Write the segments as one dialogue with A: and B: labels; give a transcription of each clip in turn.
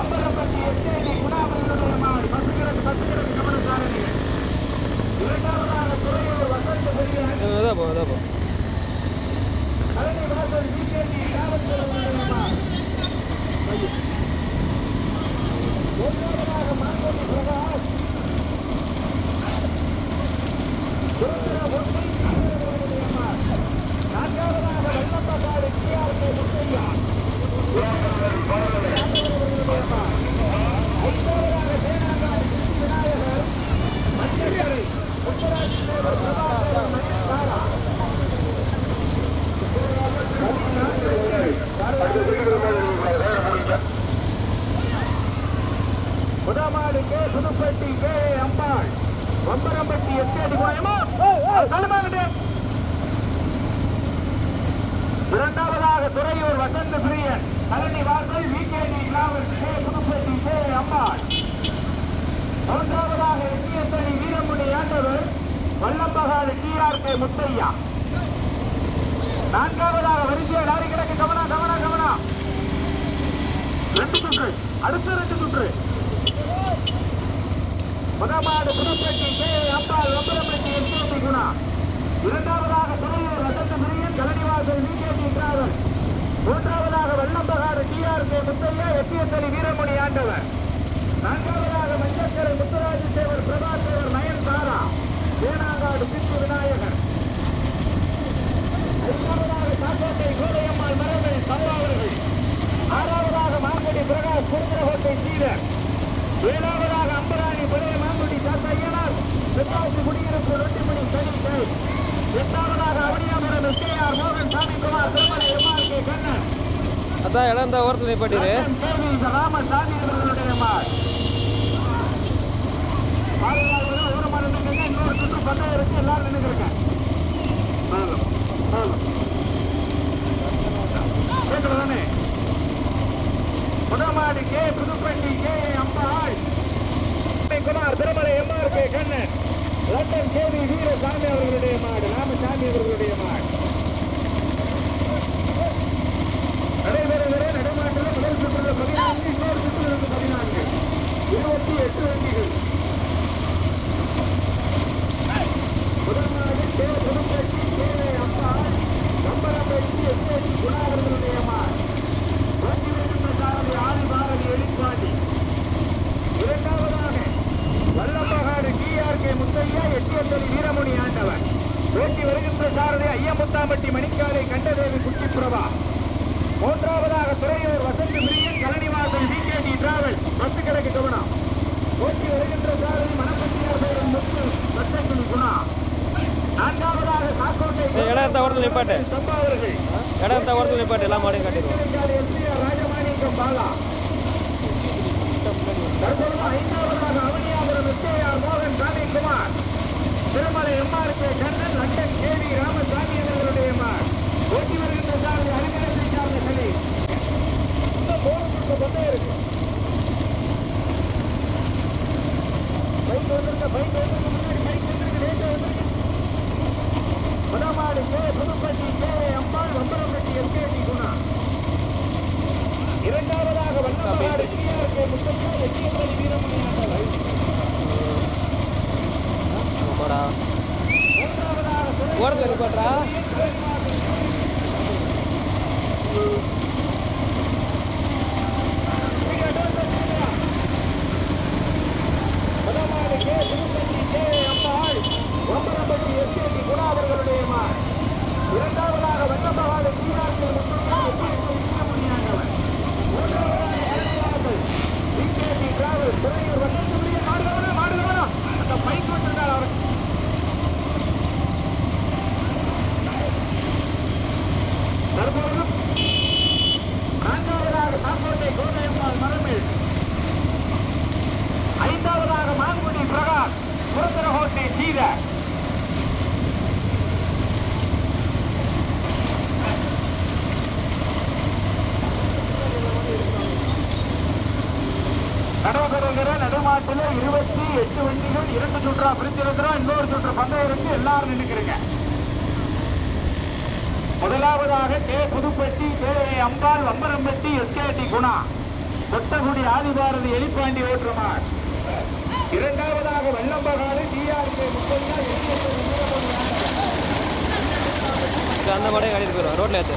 A: வம்பலப்பட்டி SAD குணாபுரனுடைய மாடு பசுகிறது பசுகிறது கவனக்காரர்கள் இரண்டாவதாக துறையூர் வசந்த பெரியன்
B: அதான் போ அதான் போ
A: கலைஞர் வாசல் பிகேடி காவல்துறையினுடைய மாடு மூன்றாவதாக மாங்கோட்டி பிரகாஷ் சுதந்திர ஒன்றை சீரர்களுடைய மாடு நான்காவதாக வெள்ளப்பட்டாடு டிஆர்கே முத்தையா ஐந்தாவதாக சேனாங்காடு கிருஷ்ண விநாயகர் மஞ்சள் Mutharaj Thevar Prabhakaran Mani Thara புதமாடு K Pudupatti K Ambal Ombarampatti SKD கோயமா தலைமாகிட்டு இரண்டாவதாக துறையூர் வசந்த பிரியன் கரணி வாசல் விகேடி கிராமர் கே புதுப்பட்டி கே அம்பாள் மூன்றாவதாக எட்டியத்தனி வீரமுடி ஆண்டவர் வல்லம்பகாடு டிஆர் கே முத்தையா நான்காவதாக வரிசையை லாரி கிடக்கு கவனா கவனா கவனா ரெண்டு சுற்று அடுத்த ரெண்டு சுற்று முதமாடு புதுப்பட்டி கே அம்பாள் ஒன்பதப்பட்டி எஸ்ஏபி குணா. இரண்டாவதாக துறையூர் வசந்த பிரியன் கலனிவாசல் விகேபி டிராவல் மூன்றாவதாக வெள்ளம்பகாடு டிஆர் கே முத்தையா எட்டியத்தலி வீரமணி ஆண்டவர். நான்காவதாக மஞ்சக்கரை முத்துராஜ தேவர் பிரபா தேவர் நயன் தாரா தேனாங்காடு சித்து விநாயகர். ஐந்தாவதாக காக்கோட்டை கோதையம்மாள் மரபன் சம்பாவர்கள் ஆறாவதாக மாங்கடி பிரகாஷ் குருந்திரகோட்டை சீதர் ஏழாவதாக அம்பராணி பழைய மாங்குடி சாத்தையனார் தெற்காசி குடியிருப்பு ரொட்டிமணி சனி கை எட்டாவதாக அவனியாபுரம் எஸ்கேஆர் மோகன் சாமிக்குமார் திருமலை எம்ஆர் கே கண்ணன்.
B: அதான் இடம் இந்த ஓரத்தில் நிப்பாட்டிடு
A: ராமசாமி அவர்களுடைய மார். ஒரு மரம் நின்னுங்க, இன்னொரு சுற்று பந்தயம் இருக்கு எல்லாரும் நின்னுங்க கேட்கறதானே முதமாடி K Pudupatti K Ammal Kumar Thirumalai MR K Kannan. London KV Veerasamy அவர்களுடைய மாடு ராமசாமி அவர்களுடைய மாடு. நடைபெறுகிற நடைமாட்டில் முதல் சுற்றுல பதினான்கு இன்னொரு சுற்றிலிருந்து பதினான்கு. இருபத்தி எட்டு வண்டிகள் முதல் நாடு K Puduppatti K Ambal Kambarapatti SAD குணாவர்களுடைய மாடு வண்டியிலிருந்த சாரதி ஆதி பாரதி எலிப்பாண்டி இரண்டாவதாக வல்லம்பகாடு டிஆர்கே முத்தையா எட்டியத்தலி வீரமணி ஆண்டவர் ஓட்டி வருகின்ற சாரதி ஐயமுத்தாம்பட்டி மணிக்காலை கண்டதேவி குட்டிப்பிரபா மூன்றாவதாக துறையூர் வசந்த் பிரியன் கலனிவாசல் விகேடி டிராவல் பத்து கிழக்கு கவனம் ஓட்டி வருகின்ற சாரதி மணப்பட்டியார் பேரும் முத்து சட்டக்குழி குணா நான்காவதாக சாக்கோட்டை
B: ஏய், இடம் இந்த ஓரத்தில் நிப்பாட்டு
A: சம்பாவர்கள்
B: இடம் இந்த ஓரத்தில் நிப்பாட்டு எல்லா மாடையும் காட்டிடுவோம்
A: எஸ்பிஆர் ராஜமாணிக்கம் பாலா தற்பொழுது ஐந்தாவதாக அவனியாபுரம் எஸ்ஏஆர் மோகன் Samikumar Thirumalai MR K Kannan London KV Ramasamy அவர்களுடைய மார் ஓட்டி வருகின்ற சாரதி அருகலை சார்ந்த சனி இந்த பந்தம் இருக்கு. பைக் வந்திருக்க பைக் வந்திருக்க முன்னாடி பைக் வந்திருக்கு லேட்டா வந்திருக்கு. முதமாடு K Pudupatti K Ambal Vambarapatti SKD Guna. இரண்டாவதாக வண்ணமாடு டிஆர் கே முத்தப்பா எட்டியப்பள்ளி வீரமணி மூன்றாவதாக
B: ஓரத்தில் நிப்பாட்றா
A: முதமாடு K Pudupatti K Ambal Vambarapatti SKD Guna அவர்களுடைய மார் இரண்டாவதாக வண்ணமகாடு டிஆர் கே முத்தப்பா எட்டியப்பள்ளி வீரமணி ஆண்டவர் மூன்றாவதாக கலைஞர்கள் விகேடி டிராவல் துறையூர் வண்ணத்துடைய மாடுகளா மாடுகளா அந்த பைக் வந்திருந்தார் அவர் மாட்டில் இருபத்தி எட்டு வண்டிகள் இரண்டு சுற்றா பிரித்திருக்கிறோம் இன்னொரு சுற்று பந்தயம் இருக்கு எல்லாரும் நின்றுக்கிறீங்க முதலாவதாக K. Pudupatti K. Ambal Ambarampatti SKD Guna. Kottagudi Adhibharathi Elipandi ஓட்டுமார் இரண்டாவதாக வெள்ளம்பகாடு டிஆர்கே முப்பது
B: அந்த மாடே கட்டிட்டு போயிடும் ரோட்ல ஏற்று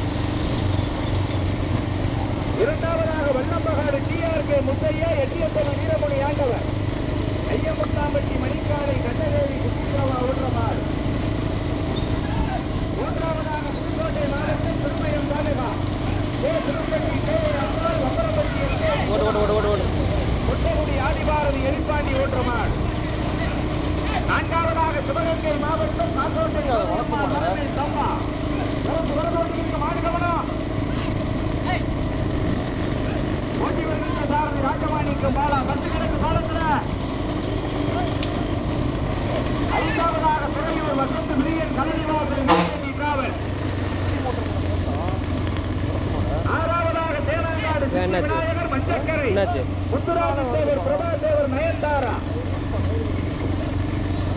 A: இரண்டாவதாக வல்லம்பகாடு டிஆர்கே முத்தையா எட்டியப்பன வீரமணி ஆண்டவர். ஐயமுத்தாம்பட்டி மணிக்காலை கண்டதேவி குட்டிக்காவா ஓட்டுறமாறு மூன்றாவதாக புதுக்கோட்டை மாவட்டம் Thirumayam taluka K Tirupati K Ammal Vambarapatti SK
B: ஓட்டு ஓட்டு ஓட்டு ஓட்டு ஓட்டு
A: கொட்டகுடி ஆதிபாரதி எரிப்பாண்டி ஓட்டுறமாள் நான்காவதாக சிவகங்கை மாவட்டம் காக்கோட்டை வளர்ப்பு தம்பா வரப்பு வரதோட்டிக்கு மாடு கவனம் ஓட்டி வருகின்ற சாரதி ராஜமாணிக்கு பாலா பத்து கிழக்கு பாலத்துல ஐந்தாவதாக துறையூர் வசந்த மில்லியன் கலைநிவாசன் காவல் ஆறாவதாக தேனாங்காடு சித்தி
B: என்னாச்சு?
A: விநாயகர் மஞ்சக்கரை தேவர் பிரபாதேவர் நயன்தாரா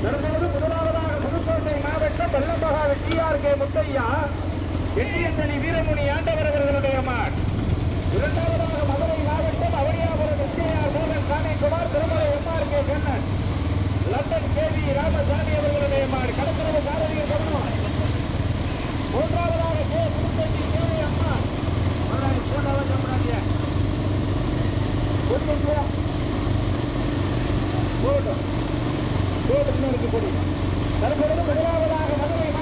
A: தற்போது முதலாவதாக புதுக்கோட்டை மாவட்டம் வெள்ளம்பகாடு டிஆர்கே முத்தையா எட்டியந்தனி வீரமுனி ஆண்டவர் அவர்களுடைய மாட் இரண்டாவதாக மதுரை மாவட்டம் அவனியாபுரம் எஸ்கேஆர் மோகன் Samikumar Thirumalai MRK Kannan London KV Ramasamy அவர்களுடைய மாடு கடற்கரை மூன்றாவதாக கே
B: போடு போடு இருக்கு போடு
A: தற்போது முதலாவதாக மதுரை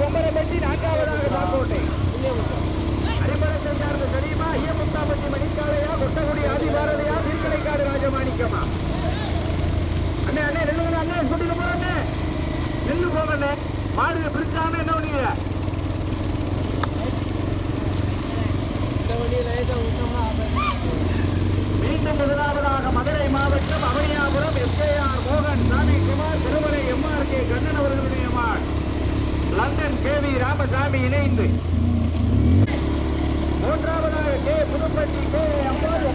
A: புதுப்பட்டி ஒன்பரப்பட்டி நான்காவதாக சாக்கோட்டை. சார்ந்த தெரியுமா ஐயமுத்தாப்பட்டி மணிக்காலையா கொட்டகுடி ஆதிபாரதியா திருக்கலைக்காடு ராஜமாணிக்கமா அண்ணே அண்ணே நெல்லுங்க அண்ணே கூட்டிட்டு போறாங்க நெல்லு போங்கண்ணே மாடு பிரிச்சாம என்ன பண்ணீங்க? மீண்டும் முதலாவதாக மதுரை மாவட்டம் அவனியாபுரம் எஸ்கேஆர் மோகன் சாமிக்குமார் திருமலை எம்ஆர் கே கண்ணன் அவர்களுடைய லண்டன் கே வி ராமசாமி இணைந்து. மூன்றாவதாக K Pudupatti K Ambal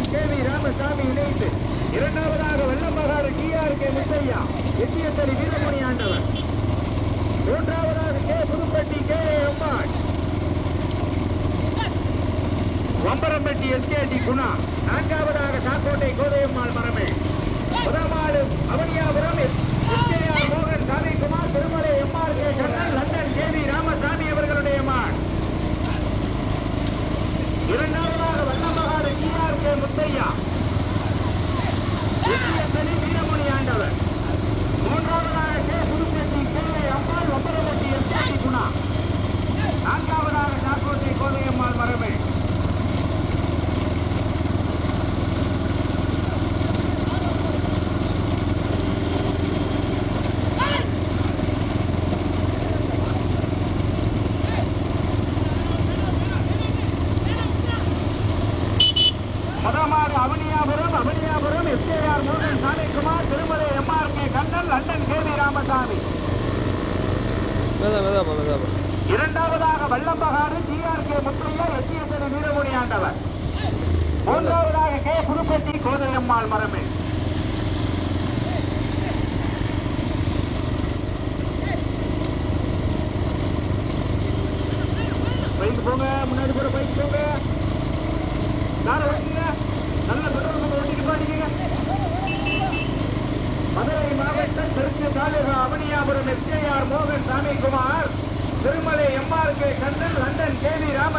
A: Kannan K Ramasamy
B: இணைந்து
A: இரண்டாவதாக Vellambagadu T R K Muthaiya Ettiyathadi Veeramani Andavar. மூன்றாவதாக K Pudupatti K A Ammal Vambarampatti SKD Guna நான்காவதாக தாக்கோட்டை கோதையம்மாள் மரமே. முதமாடு அவனியாபுரம் மோகன் Sami Kumar Thirumalai MR K Kannan London KV Raman K Muthaiya. Veeramani Andavar. மூன்றாவதாக K Pudupatti K அம்பாள் ஒன்பது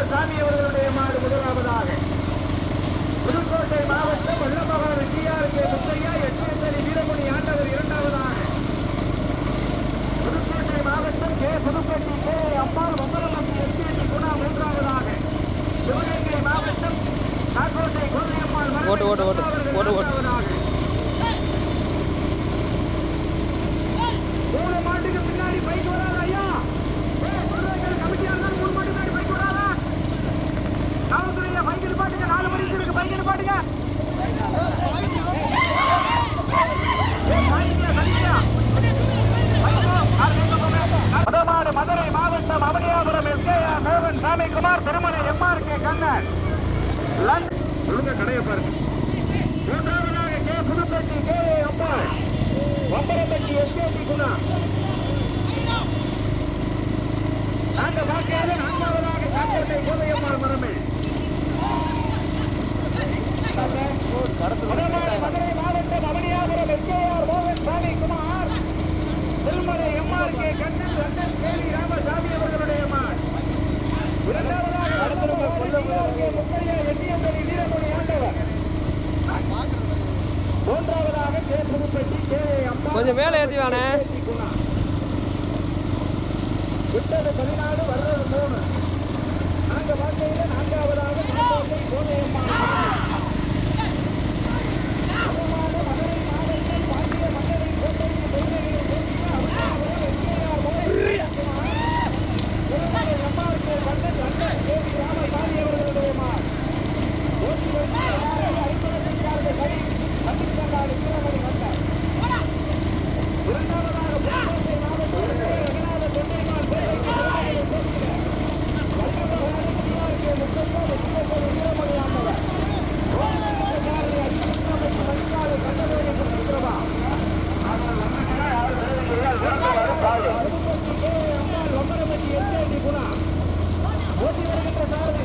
A: ராமசாமி அவர்களுடைய மாடு முதலாவதாக. புதுக்கோட்டை மாவட்டம் வல்லமகா வெற்றியார் கே முத்தையா எட்டேசரி வீரமணி ஆண்டவர் இரண்டாவதாக. புதுக்கோட்டை மாவட்டம் K Pudupatti K Ammal Vantharamathi SKD Guna மூன்றாவதாக. சிவகங்கை மாவட்டம் காக்கோட்டை குழந்தையம்மாள்
B: ஓட்டு ஓட்டு ஓட்டு ஓட்டு ஓட்டு.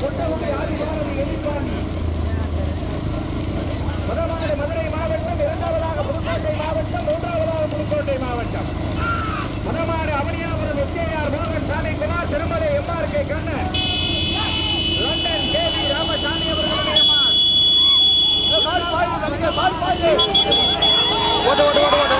A: கொண்டவங்க யாரு யாரது எதிர்ப்பாண்டி. முதலாவது மதுரை மாவட்டம் இரண்டாவதாக புதுக்கோட்டை மாவட்டம் மூன்றாவதாக புதுக்கோட்டை மாவட்டம். மதமாறு அவனியாபுரம் எஸ்கேஆர் மோகன் சாலை Kumar Thirumalai MR K Kannan. London K V Ramasamy அவர்களுடைய மான்
B: பால்
A: பாய் பால் பாய் ஓடு ஓடு ஓடு ஓடு.